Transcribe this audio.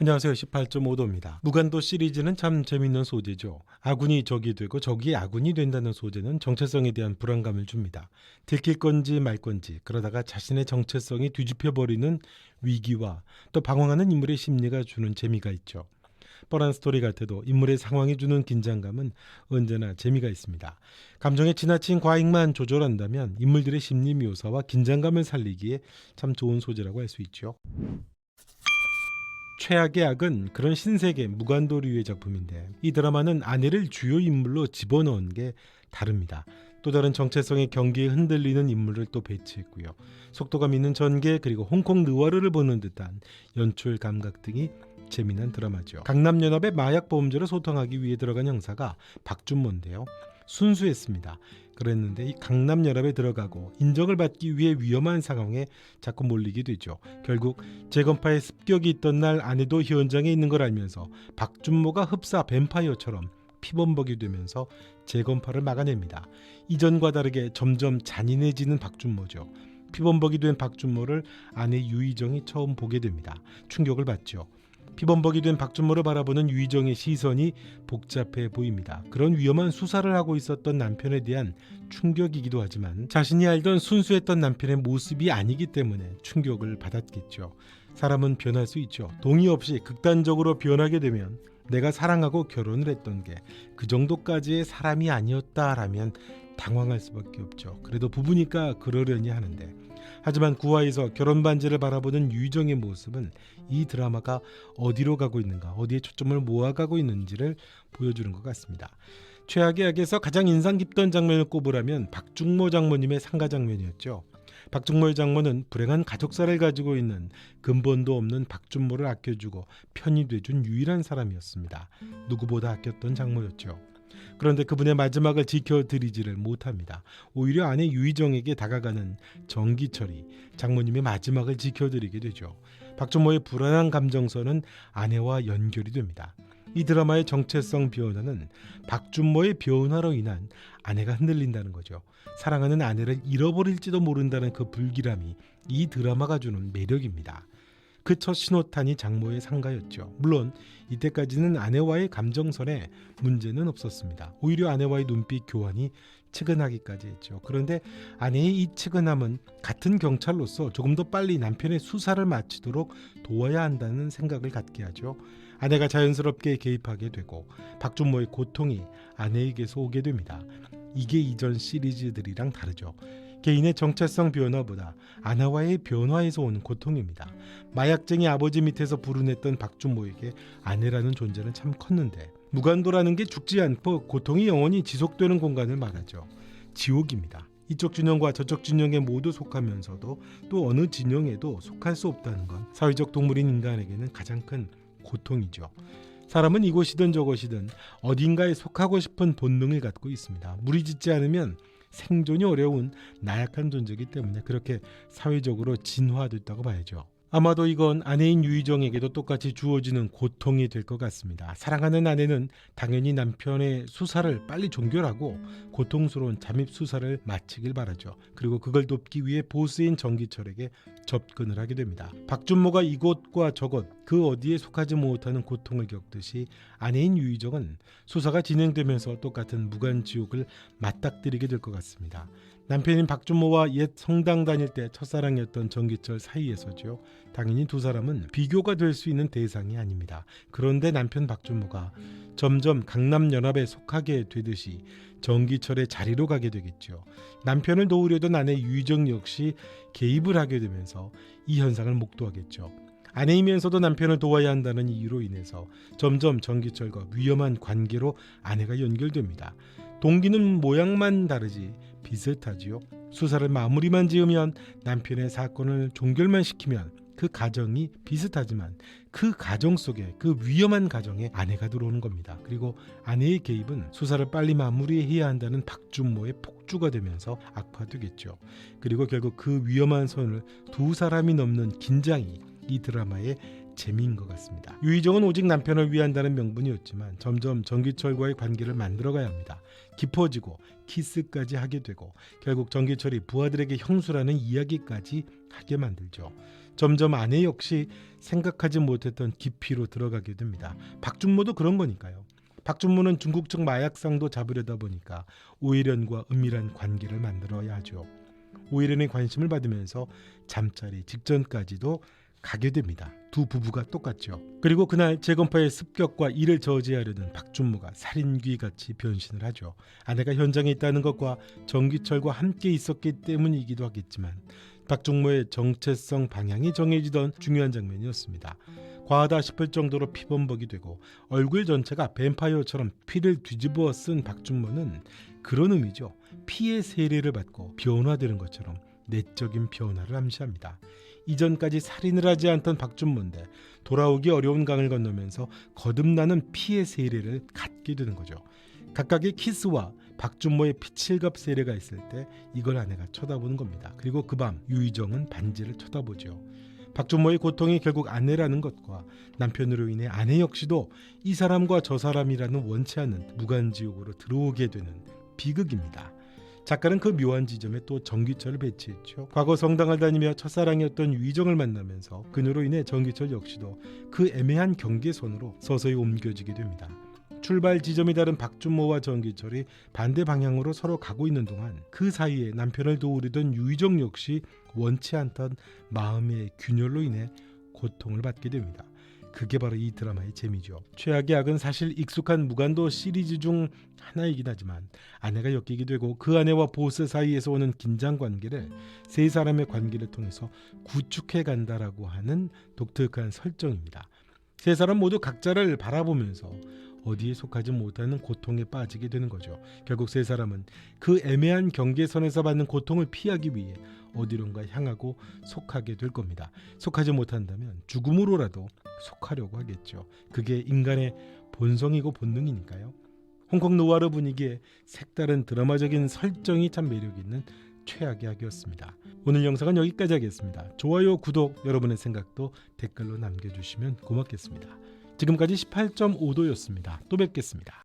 안녕하세요. 18.5도입니다. 무간도 시리즈는 참 재밌는 소재죠. 아군이 적이 되고 적이 아군이 된다는 소재는 정체성에 대한 불안감을 줍니다. 들킬 건지 말 건지 그러다가 자신의 정체성이 뒤집혀 버리는 위기와 또 방황하는 인물의 심리가 주는 재미가 있죠. 뻔한 스토리 같아도 인물의 상황이 주는 긴장감은 언제나 재미가 있습니다. 감정에 지나친 과잉만 조절한다면 인물들의 심리 묘사와 긴장감을 살리기에 참 좋은 소재라고 할 수 있죠. 최악의 악은 그런 신세계 무간도류의 작품인데 이 드라마는 아내를 주요 인물로 집어넣은 게 다릅니다. 또 다른 정체성의 경기에 흔들리는 인물을 또 배치했고요. 속도감 있는 전개 그리고 홍콩 느와르를 보는 듯한 연출 감각 등이 재미난 드라마죠. 강남연합의 마약 보험자를 소통하기 위해 들어간 형사가 박준모인데요. 순수했습니다. 그랬는데 이 강남 연합에 들어가고 인정을 받기 위해 위험한 상황에 자꾸 몰리게 되죠. 결국 재건파에 습격이 있던 날 아내도 현장에 있는 걸 알면서 박준모가 흡사 뱀파이어처럼 피범벅이 되면서 재건파를 막아냅니다. 이전과 다르게 점점 잔인해지는 박준모죠. 피범벅이 된 박준모를 아내 유희정이 처음 보게 됩니다. 충격을 받죠. 피범벅이 된 박준모를 바라보는 유희정의 시선이 복잡해 보입니다. 그런 위험한 수사를 하고 있었던 남편에 대한 충격이기도 하지만 자신이 알던 순수했던 남편의 모습이 아니기 때문에 충격을 받았겠죠. 사람은 변할 수 있죠. 동의 없이 극단적으로 변하게 되면 내가 사랑하고 결혼을 했던 게 그 정도까지의 사람이 아니었다라면 당황할 수밖에 없죠. 그래도 부부니까 그러려니 하는데 하지만 구화에서 결혼 반지를 바라보는 유정의 모습은 이 드라마가 어디로 가고 있는가, 어디에 초점을 모아가고 있는지를 보여주는 것 같습니다. 최악의 악에서 가장 인상 깊던 장면을 꼽으라면 박중모 장모님의 상가 장면이었죠. 박중모의 장모는 불행한 가족사를 가지고 있는 근본도 없는 박준모를 아껴주고 편이 돼준 유일한 사람이었습니다. 누구보다 아꼈던 장모였죠. 그런데 그분의 마지막을 지켜드리지를 못합니다. 오히려 아내 유희정에게 다가가는 정기철이 장모님의 마지막을 지켜드리게 되죠. 박준모의 불안한 감정선은 아내와 연결이 됩니다. 이 드라마의 정체성 변화는 박준모의 변화로 인한 아내가 흔들린다는 거죠. 사랑하는 아내를 잃어버릴지도 모른다는 그 불길함이 이 드라마가 주는 매력입니다. 그 첫 신호탄이 장모의 상가였죠. 물론 이때까지는 아내와의 감정선에 문제는 없었습니다. 오히려 아내와의 눈빛 교환이 측은하기까지 했죠. 그런데 아내의 이 측은함은 같은 경찰로서 조금 더 빨리 남편의 수사를 마치도록 도와야 한다는 생각을 갖게 하죠. 아내가 자연스럽게 개입하게 되고 박준모의 고통이 아내에게서 오게 됩니다. 이게 이전 시리즈들이랑 다르죠. 개인의 정체성 변화보다 아내와의 변화에서 오는 고통입니다. 마약쟁이 아버지 밑에서 불운했던 박준모에게 아내라는 존재는 참 컸는데 무간도라는 게 죽지 않고 고통이 영원히 지속되는 공간을 말하죠. 지옥입니다. 이쪽 진영과 저쪽 진영에 모두 속하면서도 또 어느 진영에도 속할 수 없다는 건 사회적 동물인 인간에게는 가장 큰 고통이죠. 사람은 이곳이든 저곳이든 어딘가에 속하고 싶은 본능을 갖고 있습니다. 무리짓지 않으면 생존이 어려운 나약한 존재이기 때문에 그렇게 사회적으로 진화됐다고 봐야죠. 아마도 이건 아내인 유희정에게도 똑같이 주어지는 고통이 될 것 같습니다. 사랑하는 아내는 당연히 남편의 수사를 빨리 종결하고 고통스러운 잠입 수사를 마치길 바라죠. 그리고 그걸 돕기 위해 보스인 정기철에게 접근을 하게 됩니다. 박준모가 이곳과 저곳 그 어디에 속하지 못하는 고통을 겪듯이 아내인 유희정은 수사가 진행되면서 똑같은 무간 지옥을 맞닥뜨리게 될 것 같습니다. 남편인 박준모와 옛 성당 다닐 때 첫사랑이었던 정기철 사이에서죠. 당연히 두 사람은 비교가 될 수 있는 대상이 아닙니다. 그런데 남편 박준모가 점점 강남연합에 속하게 되듯이 정기철의 자리로 가게 되겠죠. 남편을 도우려던 아내 유정 역시 개입을 하게 되면서 이 현상을 목도하겠죠. 아내이면서도 남편을 도와야 한다는 이유로 인해서 점점 정기철과 위험한 관계로 아내가 연결됩니다. 동기는 모양만 다르지 비슷하지요. 수사를 마무리만 지으면 남편의 사건을 종결만 시키면 그 가정이 비슷하지만 그 가정 속에 그 위험한 가정에 아내가 들어오는 겁니다. 그리고 아내의 개입은 수사를 빨리 마무리해야 한다는 박준모의 폭주가 되면서 악화되겠죠. 그리고 결국 그 위험한 선을 두 사람이 넘는 긴장이 이 드라마의 재미인 것 같습니다. 유희정은 오직 남편을 위한다는 명분이었지만 점점 정기철과의 관계를 만들어가야 합니다. 깊어지고 키스까지 하게 되고 결국 정기철이 부하들에게 형수라는 이야기까지 하게 만들죠. 점점 아내 역시 생각하지 못했던 깊이로 들어가게 됩니다. 박준모도 그런 거니까요. 박준모는 중국 측 마약상도 잡으려다 보니까 오일연과 은밀한 관계를 만들어야 하죠. 오일연의 관심을 받으면서 잠자리 직전까지도 가게 됩니다. 두 부부가 똑같죠. 그리고 그날 재검파의 습격과 이를 저지하려는 박준모가 살인귀 같이 변신을 하죠. 아내가 현장에 있다는 것과 정기철과 함께 있었기 때문이기도 하겠지만 박준모의 정체성 방향이 정해지던 중요한 장면이었습니다. 과하다 싶을 정도로 피범벅이 되고 얼굴 전체가 뱀파이어처럼 피를 뒤집어 쓴 박준모는 그런 의미죠. 피의 세례를 받고 변화되는 것처럼 내적인 변화를 암시합니다. 이전까지 살인을 하지 않던 박준모인데 돌아오기 어려운 강을 건너면서 거듭나는 피의 세례를 갖게 되는 거죠. 각각의 키스와 박준모의 피칠갑 세례가 있을 때 이걸 아내가 쳐다보는 겁니다. 그리고 그 밤 유희정은 반지를 쳐다보죠. 박준모의 고통이 결국 아내라는 것과 남편으로 인해 아내 역시도 이 사람과 저 사람이라는 원치 않는 무간지옥으로 들어오게 되는 비극입니다. 작가는 그 묘한 지점에 또 정기철을 배치했죠. 과거 성당을 다니며 첫사랑이었던 유희정을 만나면서 그녀로 인해 정기철 역시도 그 애매한 경계선으로 서서히 옮겨지게 됩니다. 출발 지점이 다른 박준모와 정기철이 반대 방향으로 서로 가고 있는 동안 그 사이에 남편을 도우려던 유희정 역시 원치 않던 마음의 균열로 인해 고통을 받게 됩니다. 그게 바로 이 드라마의 재미죠. 최악의 악은 사실 익숙한 무간도 시리즈 중 하나이긴 하지만 아내가 엮이게 되고 그 아내와 보스 사이에서 오는 긴장 관계를 세 사람의 관계를 통해서 구축해 간다라고 하는 독특한 설정입니다. 세 사람 모두 각자를 바라보면서 어디에 속하지 못하는 고통에 빠지게 되는 거죠. 결국 세 사람은 그 애매한 경계선에서 받는 고통을 피하기 위해 어디론가 향하고 속하게 될 겁니다. 속하지 못한다면 죽음으로라도 속하려고 하겠죠. 그게 인간의 본성이고 본능이니까요. 홍콩 노와르 분위기에 색다른 드라마적인 설정이 참 매력 있는 최악의 악이었습니다. 오늘 영상은 여기까지 하겠습니다. 좋아요, 구독, 여러분의 생각도 댓글로 남겨주시면 고맙겠습니다. 지금까지 18.5도였습니다. 또 뵙겠습니다.